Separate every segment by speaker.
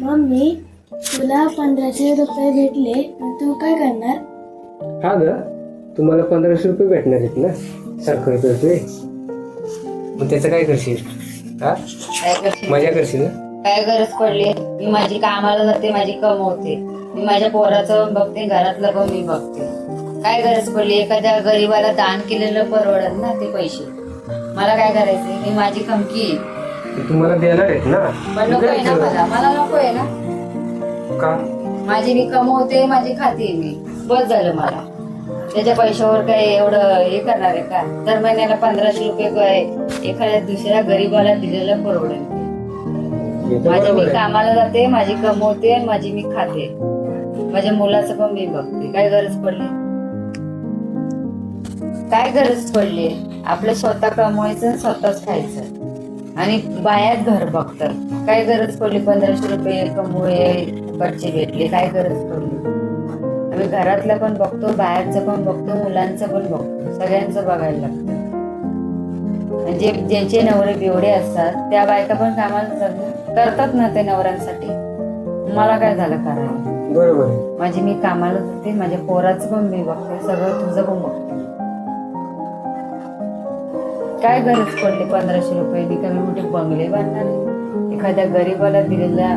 Speaker 1: Mummy तुला पंधराशे रुपये भेटले तू काय करणार?
Speaker 2: हा ग तुम्हाला पंधराशे रुपये भेटणार आहेत ना सरकारी रुपये मग त्याचं काय करशील? हा?
Speaker 3: काय करशील?
Speaker 2: मजा करशील ना?
Speaker 3: काय गरज पडली? मी माझी कामाला जाते माझी कमवते. मी माझ्या पोराचं बघते घरातलं पण मी बघते. काय गरज पडली? एखाद्या गरीबाला दान केलेलं परवडत ना ते पैसे. मला काय करायचे मी माझी कमकी आहे.
Speaker 2: ते तुम्हाला देणार आहेत ना?
Speaker 3: पण नको आहे ना मला. मला नको आहे ना.
Speaker 2: का?
Speaker 3: माझी मी कमवते माझी खाते मी. बस झालं मला. त्याच्या पैशावर काय एवढं हे करणार आहे का? दर महिन्याला पंधराशे रुपये काय एखाद्या दुसऱ्या गरीबाला दिलेलं परवडेल
Speaker 2: हे तर
Speaker 3: माझी मी
Speaker 2: बरोबर आहे.
Speaker 3: कामाला जाते माझी कमवते आणि माझी मी खाते. माझ्या मुलाचं पण मी बघते. काय गरज पडली? काय गरज पडली? आपलं स्वतः कमवायचं आणि स्वतःच खायचं. आणि बायात घर बघतात. काय गरज पडली पंधराशे रुपये कमवूये खर्चे भेटले काय गरज पडली? आम्ही घरातलं पण बघतो बाहेरचं पण बघतो मुलांचं पण बघतो. सगळ्यांचं बघायला लागतं. म्हणजे ज्यांचे नवरे बेवडे असतात त्या बायका पण कामाला करतात ना ते नवऱ्यांसाठी. मला काय झालं करायला
Speaker 2: बरोबर
Speaker 3: माझी मी कामाला जाते माझ्या पोराचं पण मी बघते सगळं तुझं पण बघते. काय गरज पडली? पंधराशे रुपये मी कमी मोठे बंगले बांधणार? एखाद्या गरीबाला दिलेल्या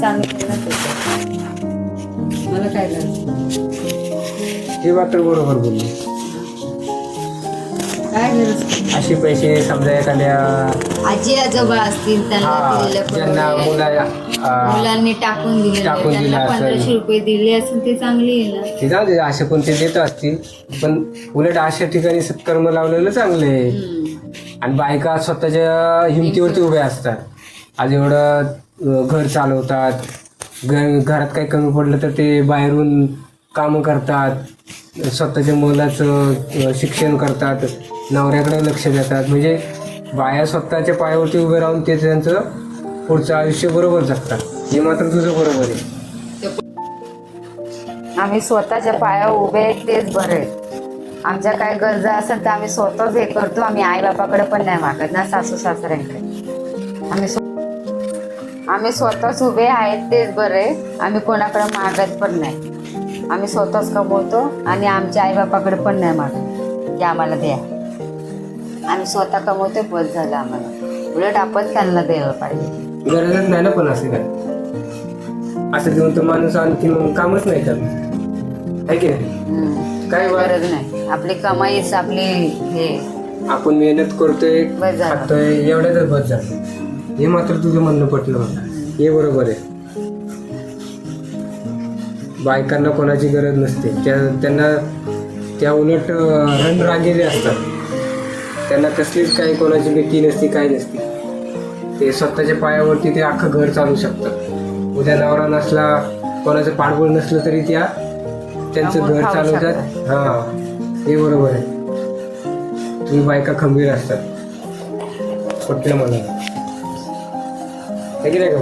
Speaker 3: चांगलं मला काय गरज?
Speaker 2: हे मात्र बरोबर बोलली. असे पैसे समजा एखाद्या
Speaker 3: आजी आजोबा असतील त्यांना
Speaker 2: हा
Speaker 3: दिलेलं
Speaker 2: ज्यांना
Speaker 3: परवडेल.
Speaker 2: मुला आ,
Speaker 3: मुलांनी टाकून दिले
Speaker 2: टाकून दिलं
Speaker 3: त्यांना
Speaker 2: असेल.
Speaker 3: पंधराशे रुपये दिले असेल ते चांगली आहे ना
Speaker 2: ते जाऊ दे असे पण ते देत असतील पण उलट अशा ठिकाणी सत्कर्म लावलेलं चांगलं आहे
Speaker 3: हम्म.
Speaker 2: आणि बायका स्वतःच्या हिमतीवरती उभ्या असतात आज एवढं अं, घर चालवतात घर घरात काही कमी पडलं तर ते बाहेरून कामं करतात स्वतःच्या मुलाचं अं, शिक्षण करतात नवऱ्याकडे लक्ष देतात. म्हणजे बाया स्वतःच्या पायावरती उभे राहून ते त्यांचं पुढचं आयुष्य बरोबर जगतात. हे मात्र तुझं बरोबर आहे.
Speaker 3: आम्ही स्वतःच्या पायावर उभे आहेत तेच बरे आहेत आमच्या काय गरजा असेल तर आम्ही स्वतःच हे करतो. आम्ही आई बापाकडे पण नाही मागत ना सासू सासऱ्यांकडे. आम्ही स्व- आम्ही स्वतःच उभे आहेत तेच बरे आम्ही कोणाकडे मागत पण नाही. आम्ही स्वतःच कमवतो आणि आमच्या आई बापाकडे पण नाही मागत. की आम्हाला द्या. आम्ही स्वतः कमवतो बस झालं आम्हाला. उलट आपण त्यांना द्यायला पाहिजे.
Speaker 2: गरजच नाही ना पण असं काय? असं देऊन तर माणूस आणखी मग कामच नाही करत. आहे की नाही?
Speaker 3: हम्म.
Speaker 2: काय
Speaker 3: काय
Speaker 2: वा-
Speaker 3: गरज नाही. आपली कमाईच आपली हे.
Speaker 2: आपण मेहनत करतोय
Speaker 3: बस झालं.
Speaker 2: खातोय एवढ्यातच बस झालं. हे मात्र तुझं म्हणणं पटलं मला. हे बरोबर आहे. बायकांना कोणाची गरज नसते. त्या त्यांना त्या उलट अं, रणरांगेले असतात. त्यांना कसलीच काही कोणाची भीती नसते काय नसते. ते स्वतःच्या पायावरती ते अख्खं घर चालू शकतात उद्या नवरा नसला कोणाचं पाठबळ नसलं तरी त्या त्यांचं घर चालवतात हा हे बरोबर आहे. तुम्ही बायका खंबीर असतात. पटलं मला. आहे की नाही का